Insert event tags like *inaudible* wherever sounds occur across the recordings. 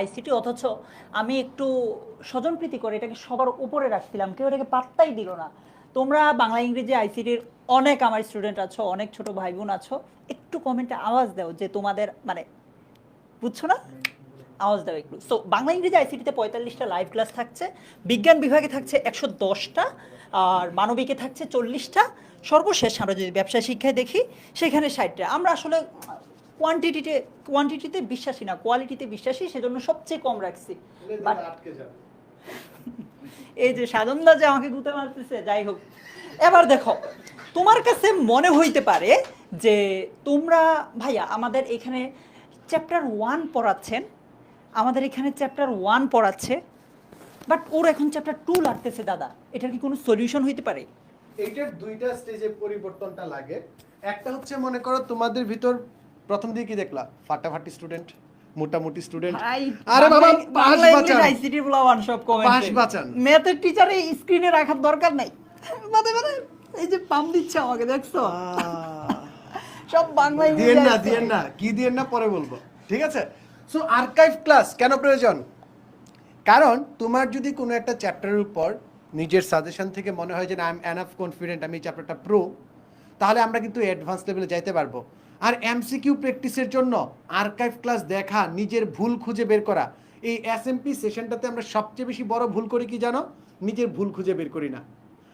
ICT, অথচ আমি একটু স্বজনপ্রীতি করে এটাকে সবার উপরে রাখছিলাম। কেউ এটাকে পাত্তাই দিল না। তোমরা বাংলা ইংরেজি আইসিটির অনেক আমার স্টুডেন্ট আছো, অনেক ছোট ভাই বোন আছো, একটু কমেন্টে আওয়াজ দাও যে তোমাদের মানে বুঝছ না? আওয়াজ দাও একটু। সো বাংলা ইংরেজি আইসিটিতে পঁয়তাল্লিশটা লাইভ ক্লাস থাকছে, বিজ্ঞান বিভাগে থাকছে একশো দশটা, আর মানবিকে থাকছে চল্লিশটা। সর্বশেষ আমরা যদি ব্যবসা শিক্ষায় দেখি, সেখানে ষাটটা। আমরা আসলে কোয়ান্টিটিতে কোয়ান্টিটিতে বিশ্বাসী না কোয়ালিটিতে বিশ্বাসী সেজন্য সবচেয়ে কম রাখছি। বাট *laughs* এই যে সাধনদা যে আমাকে গুতে মারতেছে যাই হোক। এবার দেখো তোমার কাছে মনে হইতে পারে যে তোমরা ভাইয়া আমাদের এখানে চ্যাপ্টার ওয়ান পড়াচ্ছেন আমাদের এখানে চ্যাপ্টার ওয়ান পড়াচ্ছে বাট ওর এখন চ্যাপ্টার টু লাগতেছে দাদা। এটার কি কোনো সলিউশন হইতে পারে? এইটার দুইটা স্টেজে পরিবর্তনটা লাগে। একটা হচ্ছে মনে করো তোমাদের ভিতর প্রথম দিকে কি দেখলা? ফাটাফাটি স্টুডেন্ট মোটামুটি স্টুডেন্ট আরে বাবা পাস বাঁচান। আইসিটি বলাবান সব কমেন্ট পাস বাঁচান। ম্যাথের টিচারে স্ক্রিনে রাখার দরকার নাই। মানে মানে এই যে পাম দিচ্ছে আমাকে দেখছ? সব বাংলা দিয়েন না দিয়েন না। কি দিয়েন না পরে বলব। ঠিক আছে? সো আর্কাইভ ক্লাস কেন প্রয়োজন? কারণ তোমার যদি কোনো একটা চ্যাপ্টারের উপর নিজের সাজেশন থেকে মনে হয় যে না আই এম এনাফ কনফিডেন্ট আমি চ্যাপ্টারটা প্রো তাহলে আমরা কিন্তু অ্যাডভান্স লেভেলে যাইতে পারব। আর এমসিকিউ প্র্যাকটিসের জন্য আর্কাইভ ক্লাস দেখা, নিজের ভুল খুঁজে বের করা। এই এসএমপি সেশনটাতে আমরা সবচেয়ে বেশি বড় ভুল করি কি জানো? নিজের ভুল খুঁজে বের করি না।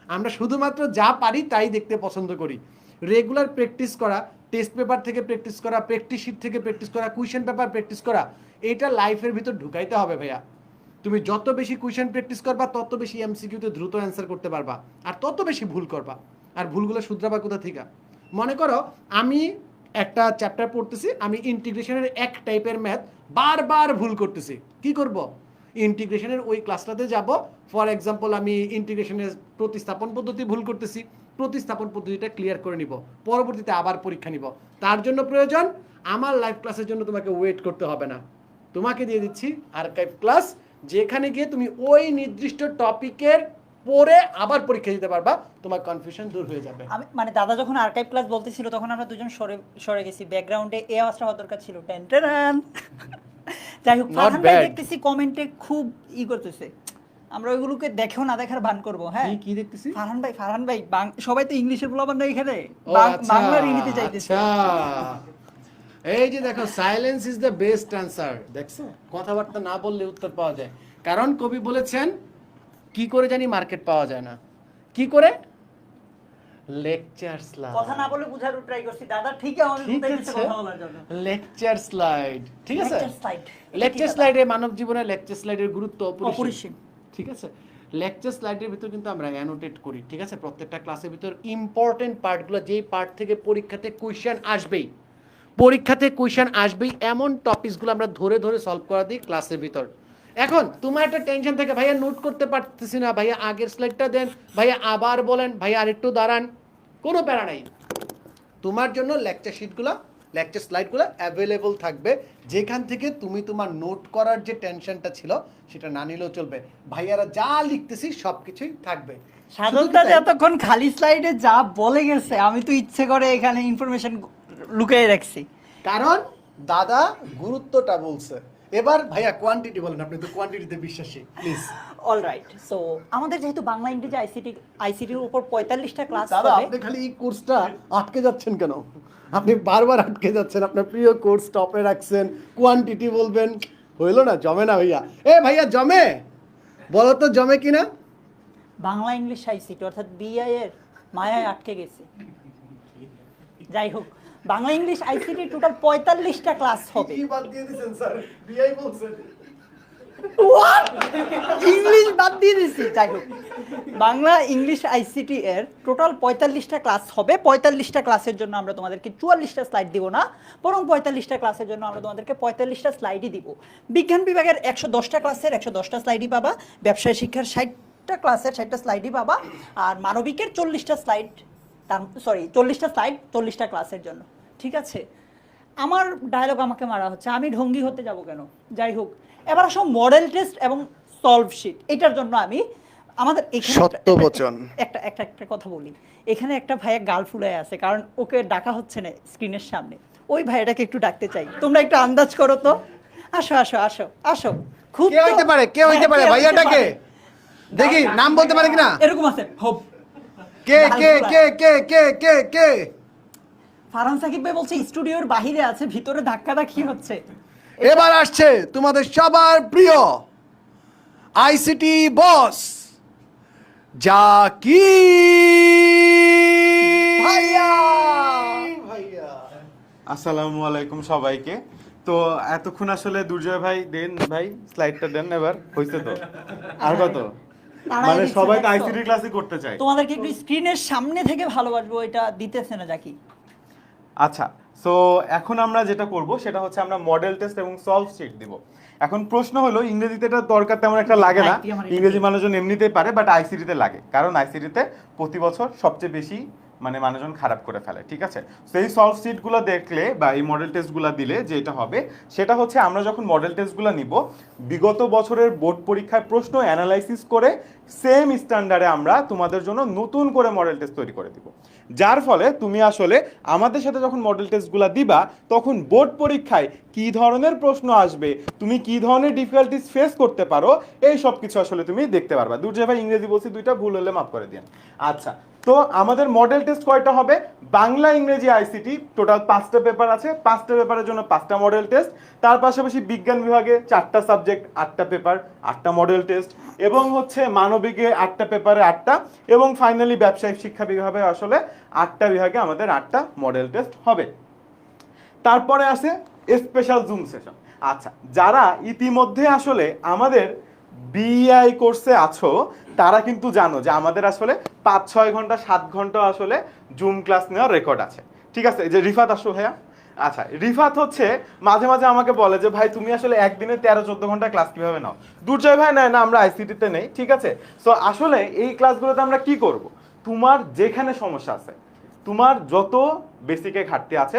আমরা শুধুমাত্র যা পারি তাই দেখতে পছন্দ করি। রেগুলার প্র্যাকটিস করা টেস্ট পেপার থেকে প্র্যাকটিস করা প্র্যাকটিস শিট থেকে প্র্যাকটিস করা কুইশন পেপার প্র্যাকটিস করা, এটা লাইফের ভিতর ঢুকাইতে হবে ভাইয়া। তুমি যত বেশি কুইশন প্র্যাকটিস করবা, তত বেশি এমসিকিউতে দ্রুত অ্যান্সার করতে পারবা। আর তত বেশি ভুল করবা। আর ভুলগুলো শুধরাবা কোথা থেকে? মনে করো, আমি একটা চ্যাপ্টার পড়তেছি, আমি ইন্টিগ্রেশনের এক টাইপের ম্যাথ বারবার ভুল করতেছি। কি করব? ইন্টিগ্রেশনের ওই ক্লাসটাতে যাব। ফর এক্সাম্পল আমি ইন্টিগ্রেশনের প্রতিস্থাপন পদ্ধতি ভুল করতেছি। প্রতিস্থাপন পদ্ধতিটা ক্লিয়ার করে নিব। পরবর্তীতে আবার পরীক্ষা নিব। তার জন্য প্রয়োজন, আমার লাইভ ক্লাসের জন্য তোমাকে ওয়েট করতে হবে না। তোমাকে দিয়ে দিচ্ছি আর্কাইভ ক্লাস যেখানে গিয়ে তুমি ওই নির্দিষ্ট টপিকের পরে আবার পরীক্ষা দিতে পারবা তোমার কনফিউশন দূর হয়ে যাবে। আমি মানে দাদা যখন আর্কাইভ ক্লাস বলতেছিল তখন আমরা দুজন সরে সরে গেছি। ব্যাকগ্রাউন্ডে এ আওয়াজটা হওয়ার দরকার ছিল। টেন টেন যাই হোক ফারহান ভাই দেখতেছি কমেন্টে খুব ই করতেছে। আমরা ওইগুলোকে দেখেও না দেখার ভান করব হ্যাঁ? কি কি দেখতেছি? ফারহান ভাই ফারহান ভাই সবাই তো ইংলিশে বলাবার না এখানে? আচ্ছা, বাংলার ইংরেজিতে চাইতেছে আচ্ছা। এই যে দেখো silence is the best answer দেখছ? কথাবার্তা না বললে উত্তর পাওয়া যায়। কারণ কবি বলেছেন কি করে জানি মার্কেট পাওয়া যায় না। কি করে? লেকচার কথা না বলে বুঝার ট্রাই করছি। দাদা ঠিক আমাকে ঠিক আছে। লেকচার স্লাইড ঠিক আছে? লেকচার আছে। স্লাইডে মানব জীবনে লেকচার স্লাইডের গুরুত্ব অপরিসীম। ঠিক আছে? লেকচার স্লাইডের ভিতর কিন্তু আমরা অ্যানোটেট করি। ঠিক আছে? প্রত্যেকটা ক্লাসের ভিতর ইম্পর্টেন্ট পার্টগুলো যেই পার্ট থেকে পরীক্ষাতে কোয়েশ্চেন আসবেই। পরীক্ষাতে কোয়েশ্চেন আসবেই। এমন টপিকসগুলো আমরা ধরে ধরে সলভ করা দিই ক্লাসের ভিতর। এখন তোমার একটা টেনশন থাকে ভাইয়া নোট করতে পারতেছি না ভাইয়া আগের স্লাইডটা দেন ভাইয়া আবার বলেন ভাইয়া আরেকটু দাঁড়ান কোনো প্যারা নাই। তোমার জন্য লেকচার শিটগুলো লেকচার স্লাইডগুলো অ্যাভেলেবল থাকবে যেখান থেকে তুমি তোমার নোট করার যে টেনশনটা ছিল সেটা না নিলেও চলবে। ভাইয়ারা যা লিখতেছি সব কিছুই থাকবে সাধনটা এতক্ষণ খালি স্লাইডে যা বলে গেছে আমি তো ইচ্ছে করে এখানে ইনফরমেশন লুকিয়ে রাখছি। কারণ দাদা গুরুত্বটা বলছে। এবার ভাইয়া কোয়ান্টিটি বলেন আপনি তো কোয়ান্টিটিতে বিশ্বাসী প্লিজ অল রাইট সো আমাদের যেহেতু বাংলা ইংরেজি আইসিটি আইসিটির উপর পঁয়তাল্লিশটা ক্লাস দাদা আপনি খালি এই কোর্সটা আটকে যাচ্ছেন কেন? আপনি বারবার আটকে যাচ্ছেন আপনার প্রিয় কোর্স টপে রাখছেন কোয়ান্টিটি বলবেন। হইল না জমে না ভাইয়া। এ ভাইয়া জমে? বলো তো জমে কিনা? বাংলা ইংলিশ আইসিটি অর্থাৎ বিআই এর মায়ায় আটকে গেছে। যাই হোক বাংলা ইংলিশ আইসিটি টোটাল পঁয়তাল্লিশটা ক্লাস হবে। কি বাদ দিয়ে দিয়েছেন স্যার? বিআই বলছেন। ইংলিশ বাদ দিয়ে দিছি যাই হোক। বাংলা ইংলিশ আইসিটি এর টোটাল পঁয়তাল্লিশটা ক্লাস হবে। পঁয়তাল্লিশটা ক্লাসের জন্য আমরা তোমাদেরকে চুয়াল্লিশটা স্লাইড দিব না বরং পঁয়তাল্লিশটা ক্লাসের জন্য আমরা তোমাদেরকে পঁয়তাল্লিশটা স্লাইডই দিব। বিজ্ঞান বিভাগের একশো দশটা ক্লাসের একশো দশটা স্লাইডই পাবা ব্যবসায় শিক্ষার ষাটটা ক্লাসের ষাটটা স্লাইডই পাবা আর মানবিকের চল্লিশটা স্লাইড সরি চল্লিশটা স্লাইড চল্লিশটা ক্লাসের জন্য। ঠিক আছে? আমার ডায়লগ আমাকে মারা হচ্ছে আমি ঢঙ্গি হতে যাব কেন? যাই হোক এবার আসো মডেল টেস্ট এবং সলভ শিট এটার জন্য আমি আমাদের একটা- সত্যবচন। একটা একটা একটা কথা বলি। এখানে একটা ভাইয়া গাল ফুলে আছে কারণ ওকে ডাকা হচ্ছে না স্ক্রিনের সামনে। ওই ভাইয়াটাকে একটু ডাকতে চাই। তোমরা একটু আন্দাজ করো তো। আসো আসো আসো আসো। খুব কে হইতে পারে কে হইতে হ্যাঁ, পারে? কে ভাইয়াটাকে? দেখি নাম বলতে পারে কিনা? এরকম আছে। হোপ কে কে কে কে কে কে কে? ফারহান সাকিব ভাই বলছে স্টুডিওর বাহিরে আছে ভিতরে ধাক্কা ধাক্কি হচ্ছে। এবার আসছে তোমাদের সবার প্রিয় আইসিটি বস জাকি ভাইয়া! ভাইয়া। আসসালামু আলাইকুম সবাইকে। তো এতক্ষণ আসলে দুর্জয় ভাই দেন ভাই স্লাইডটা দেন এবার হয়েছে তো? আর কত? মানে সবাই তো আইসিটি ক্লাসই করতে চায়। তোমাদেরকে একটু স্ক্রিনের সামনে থেকে ভালোবাসবো এটা দিতেছে না জাকি আচ্ছা সো এখন আমরা যেটা করব সেটা হচ্ছে আমরা মডেল টেস্ট এবং সলভ শিট দিব। এখন প্রশ্ন হলো ইংরেজিতে এটা দরকার তেমন একটা লাগে না। ইংরেজি মানুষজন এমনিতেই পারে বাট আইসিটিতে লাগে। কারণ আইসিটিতে প্রতি বছর সবচেয়ে বেশি মানে মানুষজন খারাপ করে ফেলে, ঠিক আছে? সেই সলভ শিটগুলো দেখলে বা এই মডেল টেস্টগুলো দিলে যেটা হবে, সেটা হচ্ছে আমরা যখন মডেল টেস্টগুলো নিব, বিগত বছরের বোর্ড পরীক্ষায় প্রশ্ন অ্যানালাইসিস করে সেম স্ট্যান্ডার্ডে আমরা তোমাদের জন্য নতুন করে মডেল টেস্ট তৈরি করে দিব। যার ফলে তুমি আসলে আমাদের সাথে যখন মডেল টেস্টগুলো দিবা, তখন বোর্ড পরীক্ষায় কি ধরনের প্রশ্ন আসবে, তুমি কি ধরনের ডিফিকাল্টিস ফেস করতে পারো, এই সব কিছু আসলে তুমি দেখতে পারবা। দুর্জয় ভাই ইংরেজি বলছি, দুইটা ভুল হলে মাফ করে দিন আচ্ছা তো আমাদের মডেল টেস্ট কয়টা হবে? বাংলা, ইংরেজি আইসিটি টোটাল পাঁচটা পেপার আছে। পাঁচটা পেপারের জন্য পাঁচটা মডেল টেস্ট তার পাশাপাশি বিজ্ঞান বিভাগে চারটা সাবজেক্ট আটটা পেপার আটটা মডেল টেস্ট এবং হচ্ছে মানবিকে আটটা পেপারে আটটা এবং ফাইনালি ব্যবসায়িক শিক্ষা বিভাগে আসলে আটটা বিভাগে আমাদের আটটা মডেল টেস্ট হবে। তারপরে আসে স্পেশাল জুম সেশন আচ্ছা যারা ইতিমধ্যে আসলে আমাদের বিআই কোর্সে আছো, তারা কিন্তু জানো যে আমাদের আসলে পাঁচ, ছয় ঘণ্টা, সাত ঘণ্টা আসলে জুম ক্লাস নেওয়ার রেকর্ড আছে। ঠিক আছে, এই যে রিফাত আসো ভাইয়া। আচ্ছা রিফাত হচ্ছে মাঝে মাঝে আমাকে বলে যে, ভাই, তুমি আসলে একদিনে তেরো, চোদ্দ ঘণ্টা ক্লাস কীভাবে নাও? দুর্জয় ভাই নেয় না, আমরা আইসিটিতে নেই, ঠিক আছে? সো আসলে এই ক্লাসগুলোতে আমরা কি করব? তোমার যেখানে সমস্যা আছে তোমার যত বেসিকে ঘাটতি আছে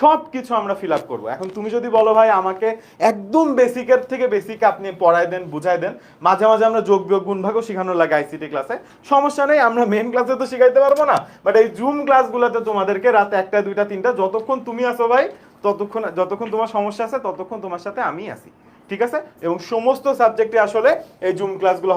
সব কিছু আমরা ফিল আপ করব। এখন তুমি যদি বলো ভাই আমাকে একদম বেসিকের থেকে বেসিক আপনি পড়ায় দেন বুঝাই দেন, মাঝে মাঝে আমরা যোগ বিয়োগ গুণ ভাগও শেখানো লাগে আইসিটি ক্লাসে সমস্যা নেই, আমরা মেন ক্লাসে তো শিখাইতে পারব না। বাট এই জুম ক্লাসগুলোতে তোমাদেরকে রাতে একটা, দুইটা, তিনটা, যতক্ষণ তুমি আসো ভাই, ততক্ষণ, যতক্ষণ তোমার সমস্যা আছে, ততক্ষণ তোমার সাথে আমি আছি। ঠিক আছে? এবং সমস্ত সাবজেক্টে আসলে এই জুম ক্লাসগুলো